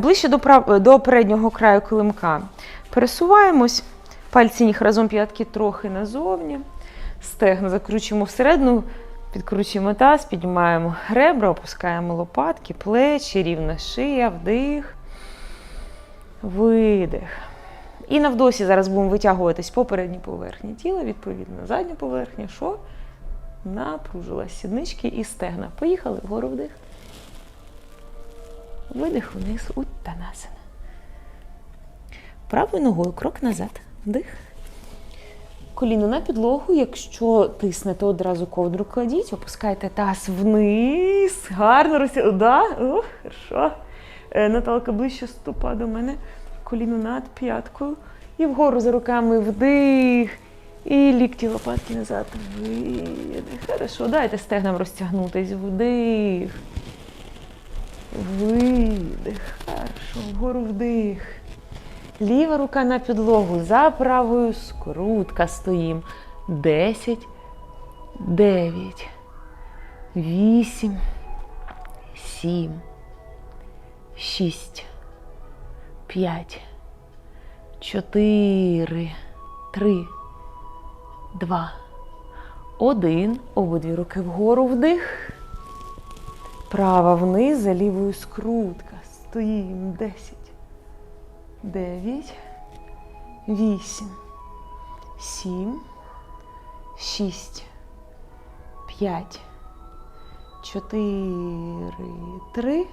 Ближче до, прав... до переднього краю килимка пересуваємось. Пальці ніг разом п'ятки трохи назовні. Стегна закручуємо всередину, підкручуємо таз, піднімаємо ребра, опускаємо лопатки, плечі, рівна шия, вдих, видих. І навдосі зараз будемо витягуватись по передній поверхні тіла, відповідно, задня поверхня, що напружилась сіднички і стегна. Поїхали вгору вдих. Видих вниз, уттанасана. Правою ногою крок назад. Вдих. Коліно на підлогу. Якщо тиснете одразу ковдру кладіть, опускайте таз вниз. Гарно розтягнути. Да? О, хорошо. Е, Наталка ближче ступа до мене. Коліно над п'яткою. І вгору за руками вдих. І лікті лопатки назад. Видих. Хорошо. Дайте стегнам розтягнутись. Вдих. Видих. Хорошо. Вгору вдих. Ліва рука на підлогу. За правою скрутка стоїм. Десять. Дев'ять. Вісім. Сім. Шість. П'ять. Чотири. Три. Два. Один. Обидві руки вгору вдих. Права вниз, за лівою скрутка. Стоїм. Десять. Дев'ять. Вісім. Сім. Шість. П'ять. Чотири. Три.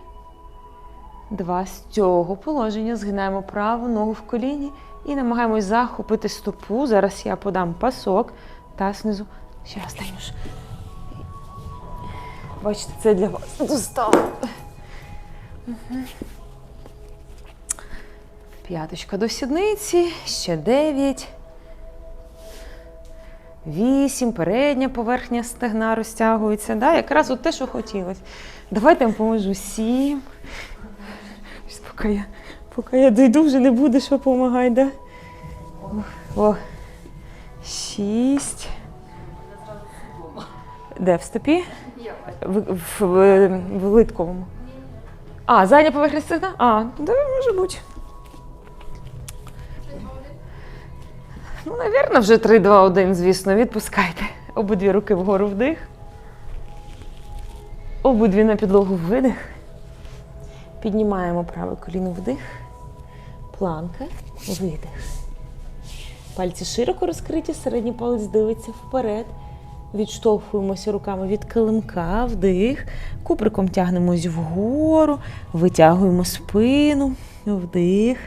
Два. З цього положення згинаємо праву ногу в коліні і намагаємось захопити стопу. Зараз я подам пасок та знизу. Ще останню ж. Бачите, це для вас доставлю. П'яточка до сідниці, ще дев'ять. Вісім, передня поверхня стегна розтягується. Да? Якраз от те, що хотілося. Давайте я вам поможу. Сім. Поки я, поки я дойду, вже не буде, що допомагати, да? О. Шість. Де в стопі? В, в, в, в литковому. А, задня поверхня стегна? А, да, може бути. Ну, навірно, вже 3, 2, 1, звісно, відпускайте. Обидві руки вгору вдих. Обидві на підлогу видих. Піднімаємо праве коліно вдих. Планка, видих. Пальці широко розкриті, середній палець дивиться вперед. Відштовхуємося руками від килимка, вдих. Куприком тягнемось вгору, витягуємо спину, вдих.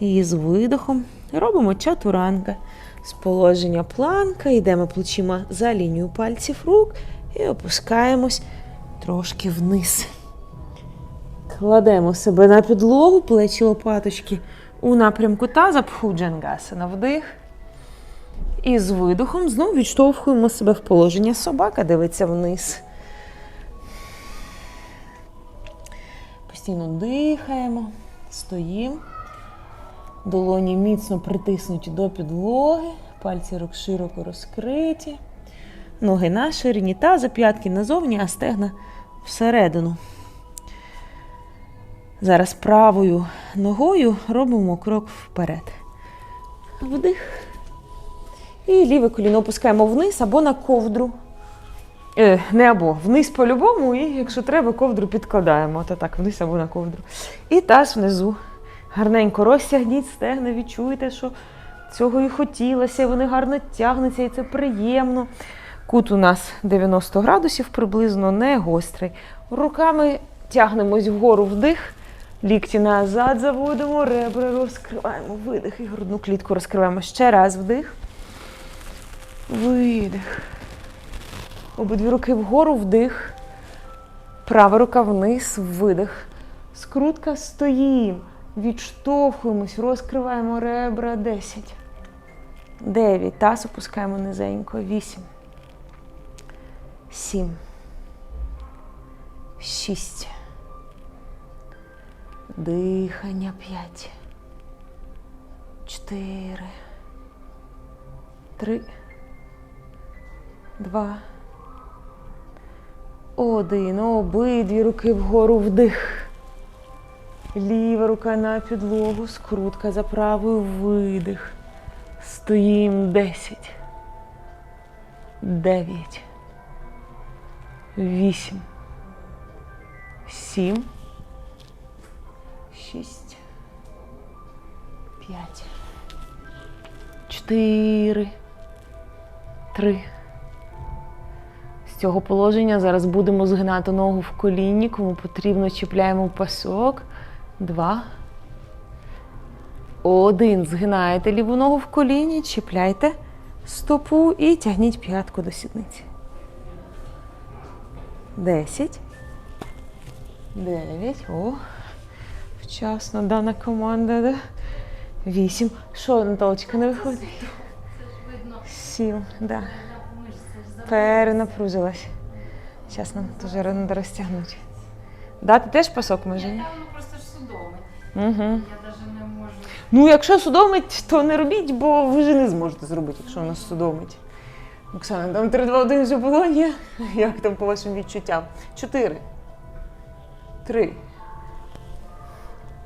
І з видохом робимо чатуранка. З положення планка, йдемо плечима за лінію пальців рук і опускаємось трошки вниз. Кладемо себе на підлогу, плечі лопаточки у напрямку таза, пхуджангасана, вдих. І з видохом знову відштовхуємо себе в положення собака, дивиться вниз. Постійно дихаємо, стоїмо. Долоні міцно притиснуті до підлоги, пальці рук широко розкриті, ноги на ширині таза, п'ятки назовні, а стегна всередину. Зараз правою ногою робимо крок вперед. Вдих. І ліве коліно опускаємо вниз або на ковдру. Е, не або вниз по-любому, і якщо треба, ковдру підкладаємо. Та так, вниз або на ковдру. І таз внизу. Гарненько розтягніть стегна, відчуєте, що цього і хотілося, і вони гарно тягнуться, і це приємно. Кут у нас 90 градусів приблизно, не гострий. Руками тягнемось вгору вдих, лікті назад заводимо, ребра розкриваємо, видих і грудну клітку розкриваємо. Ще раз вдих. Видих. Обидві руки вгору вдих. Права рука вниз, видих. Скрутка стоїм. Відштовхуємось, розкриваємо ребра 10. 9. Таз опускаємо низенько. 8. 7. 6. Дихання 5. 4. 3. 2. Один. Обидві руки вгору вдих. Ліва рука на підлогу, скрутка за правою, видих. Стоїм 10. 9. 8. 7. 6. 5. 4. 3. З цього положення зараз будемо згинати ногу в коліні, кому потрібно чіпляємо пасок. Два. Один. Згинаєте ліву ногу в коліні, чіпляйте стопу і тягніть п'ятку до сідниці. Десять. Дев'ять. О. Вчасно дана команда. Вісім. Що, Наталочка, не виходить? Сім. Да. Перенапрузилась. Зараз нам дуже треба розтягнути. Да, ти теж пасок може? ні? Та просто ж судомить. Угу. Я навіть не можу. Ну, якщо судомить, то не робіть, бо ви ж не зможете зробити, якщо у нас судомить. Оксана, там 3, 2, 1 вже було, ні? Як там по вашим відчуттям? Чотири. Три.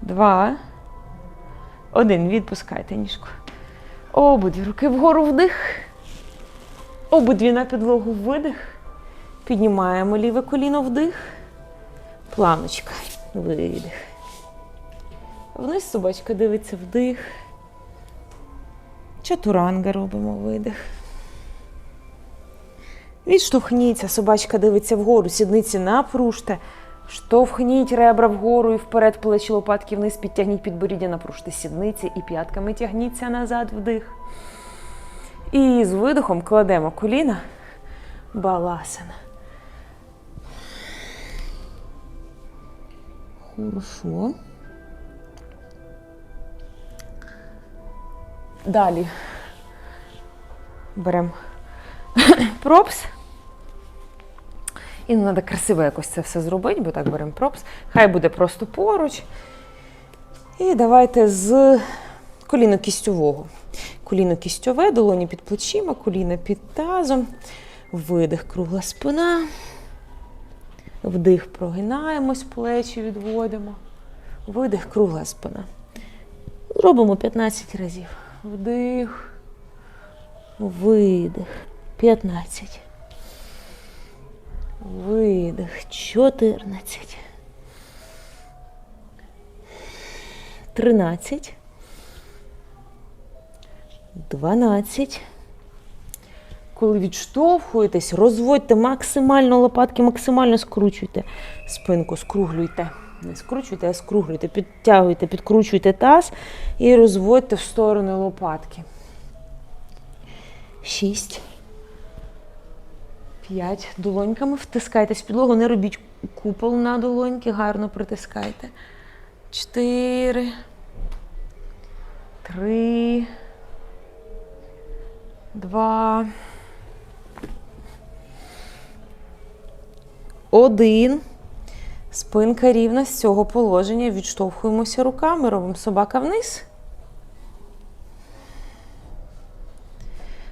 Два. Один. Відпускайте ніжку. Обидві руки вгору вдих. Обидві на підлогу видих. Піднімаємо ліве коліно вдих. Планочка. Видих. Вниз собачка дивиться вдих. Чатуранга робимо видих. Відштовхніться, собачка дивиться вгору, сідниці напружте. Штовхніть ребра вгору і вперед, плечі лопатки вниз, підтягніть підборіддя, напружте сідниці і п'ятками тягніться назад вдих. І з видихом кладемо коліна. Баласана. Хорошо. Далі беремо пропс. І треба красиво якось це все зробити, бо так беремо пропс. Хай буде просто поруч. І давайте з коліно кістьового. Коліно кістьове, долоні під плечима, коліна під тазом. Видих, кругла спина. Вдих, прогинаємось, плечі відводимо. Видих, кругла спина. Зробимо 15 разів. Вдих. Видих. 15. Видих. 14. 13. 12. Коли відштовхуєтесь, розводьте максимально лопатки, максимально скручуйте спинку, скруглюйте. Не скручуйте, а скруглюйте, підтягуйте, підкручуйте таз і розводьте в сторони лопатки. Шість. П'ять. Долоньками втискайтесь в підлогу, не робіть купол на долоньки, гарно притискайте. Чотири. Три. Два. Один. Спинка рівна з цього положення. Відштовхуємося руками, робимо собака вниз.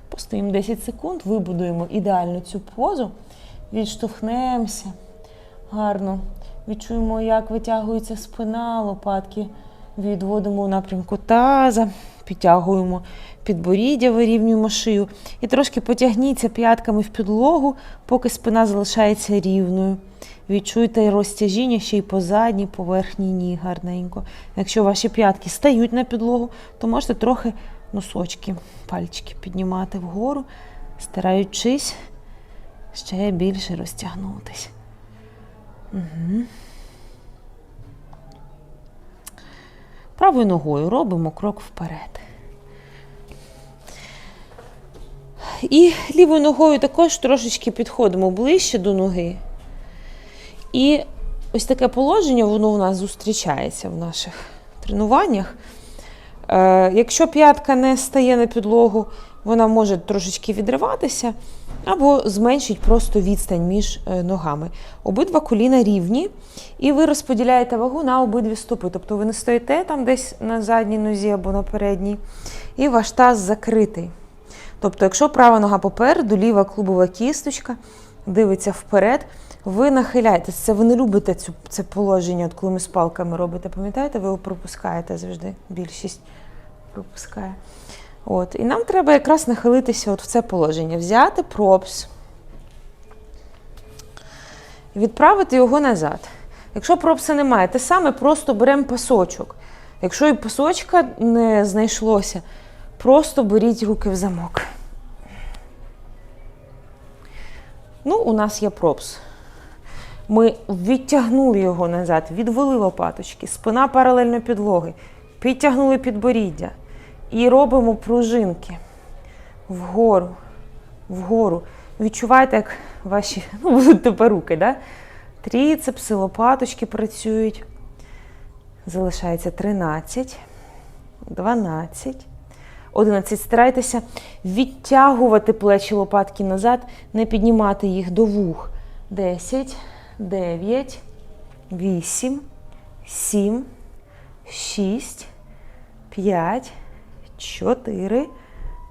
Постоїмо 10 секунд, вибудуємо ідеально цю позу, відштовхнемося гарно. Відчуємо, як витягується спина, лопатки відводимо в напрямку таза, підтягуємо підборіддя, вирівнюємо шию. І трошки потягніться п'ятками в підлогу, поки спина залишається рівною. Відчуйте розтяжіння ще й по задній поверхні ніг гарненько. Якщо ваші п'ятки стають на підлогу, то можете трохи носочки, пальчики піднімати вгору, стараючись ще більше розтягнутися. Угу. Правою ногою робимо крок вперед. І лівою ногою також трошечки підходимо ближче до ноги. І ось таке положення, воно у нас зустрічається в наших тренуваннях. Е, якщо п'ятка не стає на підлогу, вона може трошечки відриватися або зменшить просто відстань між е, ногами. Обидва коліна рівні, і ви розподіляєте вагу на обидві стопи. Тобто ви не стоїте там десь на задній нозі або на передній, і ваш таз закритий. Тобто, якщо права нога попереду, ліва клубова кісточка дивиться вперед. Ви нахиляєтесь. Це ви не любите цю, це положення, от коли ми з палками робите. Пам'ятаєте, ви його пропускаєте завжди. Більшість пропускає. От. І нам треба якраз нахилитися от в це положення. Взяти пропс, відправити його назад. Якщо пропса немає, те саме просто беремо пасочок. Якщо і пасочка не знайшлося, просто беріть руки в замок. Ну, у нас є пропс. Ми відтягнули його назад, відвели лопаточки, спина паралельно підлоги, підтягнули підборіддя і робимо пружинки вгору, вгору. Відчуваєте, як ваші ну, будуть тепер руки, да? тріцепси, лопаточки працюють. Залишається 13, 12, 11. Старайтеся відтягувати плечі лопатки назад, не піднімати їх до вух. 10, 9, 8, 7, 6, 5, 4,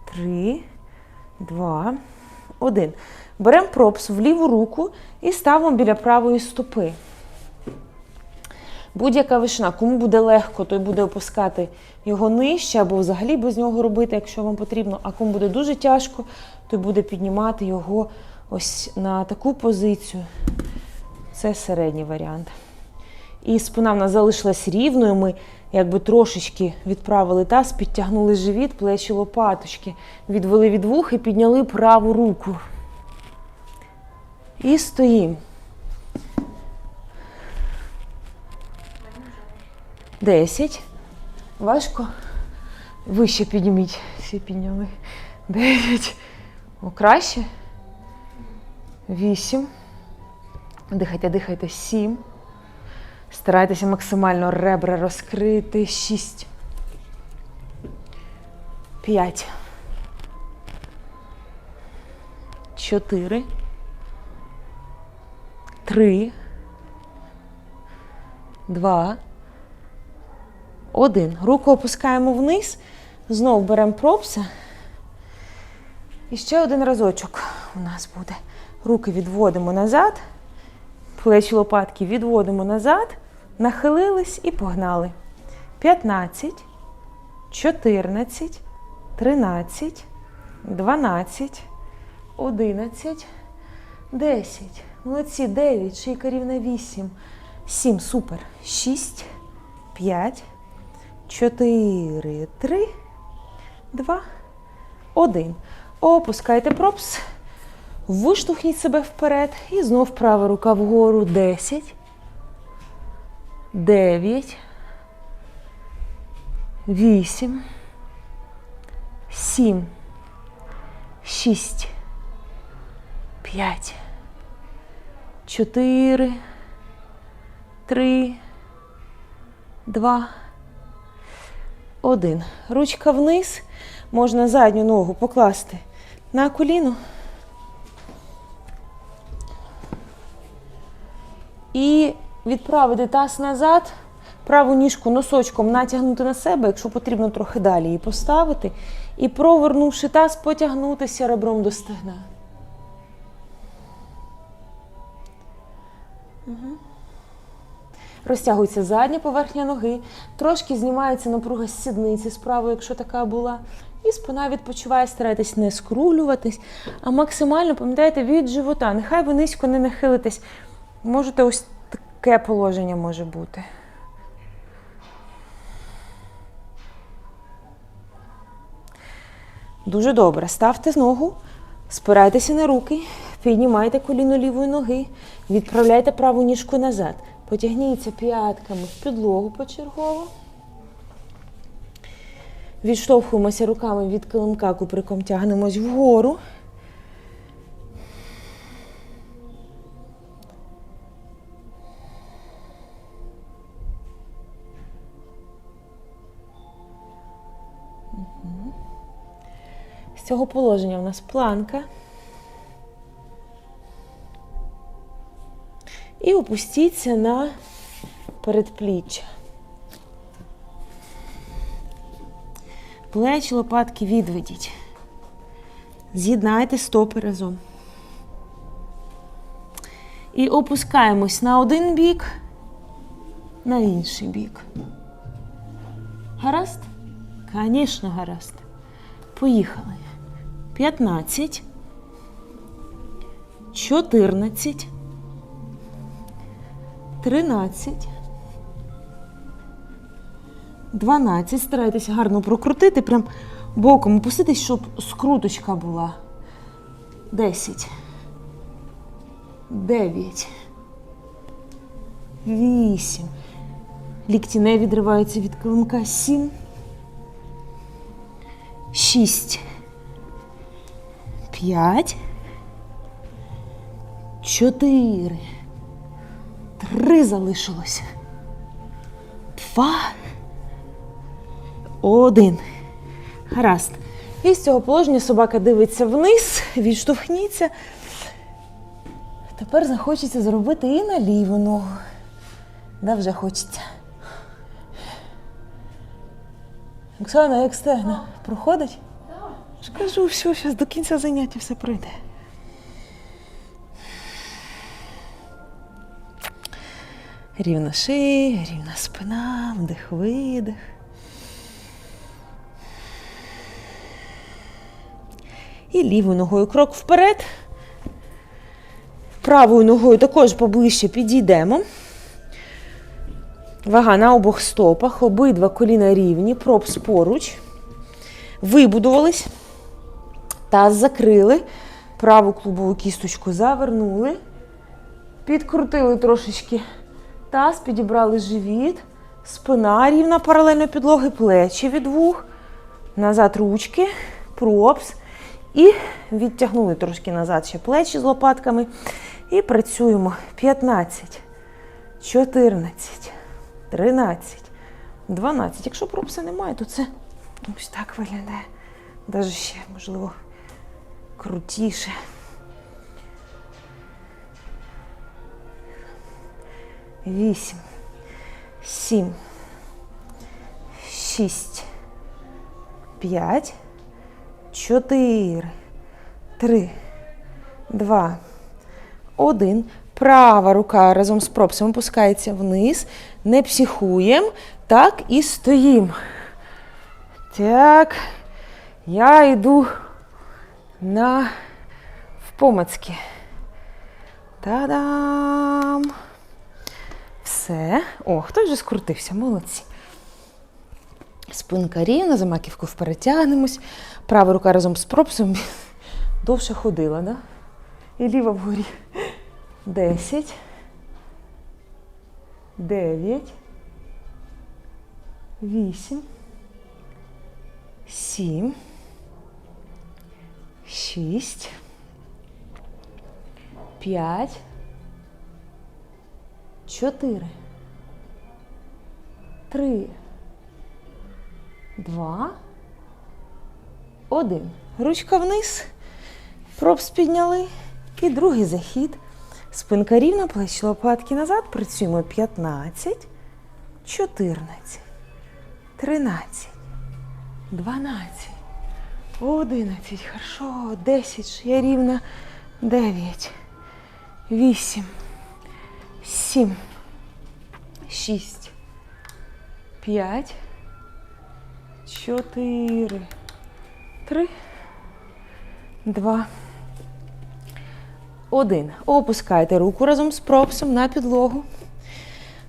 3, 2, 1. Беремо пропс в ліву руку і ставимо біля правої стопи. Будь-яка вишина, кому буде легко, той буде опускати його нижче або взагалі без нього робити, якщо вам потрібно. А кому буде дуже тяжко, той буде піднімати його ось на таку позицію. Це середній варіант. І спина в нас залишилась рівною. Ми якби трошечки відправили таз, підтягнули живіт, плечі лопаточки, відвели від вух і підняли праву руку. І стоїмо. Десять. Важко. Вище підніміть. Всі підняли. Дев'ять. О, краще. Вісім. Дихайте, дихайте. Сім. Старайтеся максимально ребра розкрити. Шість. П'ять. Чотири. Три. Два. Один. Руку опускаємо вниз. Знову беремо пропса. І ще один разочок у нас буде. Руки відводимо назад. Плечі лопатки відводимо назад. Нахилились і погнали. 15, 14, 13, 12, 11, 10. Молодці, 9, шийка рівна 8, 7, супер. 6, 5, 4, 3, 2, 1. Опускайте пропс. Виштовхніть себе вперед. І знов права рука вгору. 10, 9, 8, 7, 6, 5, 4, 3, 2, 1. Ручка вниз. Можна задню ногу покласти на коліно. І відправити таз назад, праву ніжку носочком натягнути на себе, якщо потрібно трохи далі її поставити. І провернувши таз, потягнутися ребром до стегна. Мгм. Розтягується задня поверхня ноги, трошки знімається напруга сідниці справа, якщо така була. І спина відпочиває, старайтесь не скрулюватись, а максимально пам'ятайте від живота. Нехай ви низько не нахилитесь. Можете ось таке положення може бути. Дуже добре. Ставте ногу, спирайтеся на руки, піднімайте коліно лівої ноги, відправляйте праву ніжку назад. Потягніться п'ятками в підлогу почергово. Відштовхуємося руками від килимка, куприком тягнемось вгору. Цього положення у нас планка. І опустіться на передпліччя. Плечі, лопатки відведіть. З'єднайте стопи разом. І опускаємось на один бік, на інший бік. Гаразд? Звісно, гаразд. Поїхали. 15, 14, 13, 12. Старайтеся гарно прокрутити, прям боком опуститись, щоб скруточка була. 10. 9. 8. Лікті не відриваються від килимка. 7. 6. 5. 4. 3 залишилося. 2. Один. Гаразд. І з цього положення собака дивиться вниз, відштовхніться. Тепер захочеться зробити і на ліву ногу. Да, вже хочеться. Оксана, як стегна? Проходить? Кажу, все, зараз до кінця заняття все пройде. Рівна шия, рівна спина, вдих, видих. І лівою ногою крок вперед. Правою ногою також поближче підійдемо. Вага на обох стопах, обидва коліна рівні, пропс поруч. Вибудувались. Таз закрили. Праву клубову кісточку завернули. Підкрутили трошечки таз, підібрали живіт. Спина рівна паралельно підлоги, плечі від вух. Назад ручки, пропс. І відтягнули трошки назад ще плечі з лопатками. І працюємо 15, 14, 13, 12. Якщо пропса немає, то це ось так виглядає. Навіть ще, можливо, крутіше. Вісім, сім, шість, п'ять, чотири, три, два, один. Права рука разом з пропсом опускається вниз. Не психуємо. Так і стоїмо. Так. Я йду на впомацьки. Та-дам! Все. О, хтось вже скрутився, молодці. Спинка рівна, за маківку вперетягнемось. Права рука разом з пропсом довше ходила, да? І ліва вгорі. Десять. Дев'ять. Вісім. Сім. Шість. П'ять. Чотири. Три. Два. Один. Ручка вниз. Пропс підняли. І другий захід. Спинка рівна, плечі лопатки назад. Працюємо 15, 14, 13, 12, 11. Хорошо. 10. Шия рівна. 9, 8, 7, 6, 5, 4, 3, 2, один. Опускайте руку разом з пропсом на підлогу.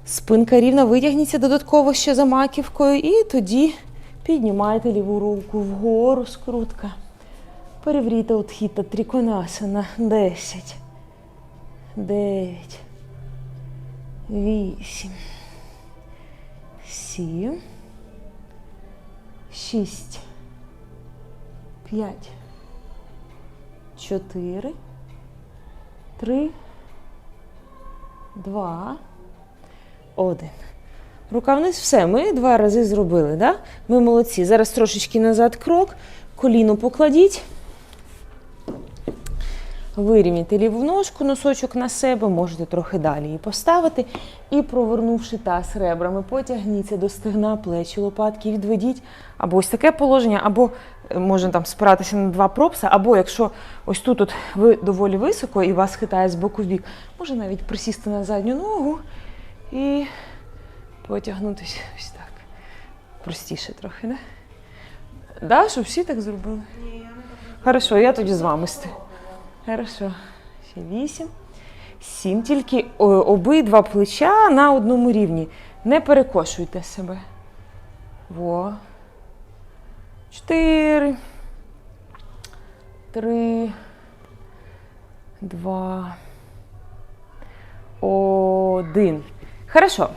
Спинка рівна, витягніться додатково ще за маківкою. І тоді піднімайте ліву руку вгору, скрутка. Переврійте утхіта триконасана. 10, 9, 8, 7, 6, 5, 4, Три, два, один. Рука вниз, все. Ми два рази зробили. Да? Ми молодці. Зараз трошечки назад крок, коліно покладіть. Вирівняйте ліву ножку, носочок на себе, можете трохи далі її поставити. І провернувши таз ребрами, потягніться до стегна, плечі, лопатки, відведіть. Або ось таке положення, або е, можна там спиратися на два пропса, або якщо ось тут от ви доволі високо і вас хитає з боку в бік, може навіть присісти на задню ногу і потягнутися ось так. Простіше трохи, не? Да, щоб всі так зробили? Ні. Хорошо, я тоді з вами стою. Хорошо. Ще вісім. Сім. Тільки обидва плеча на одному рівні. Не перекошуйте себе. Во. Чотири. Три. Два. Один. Хорошо.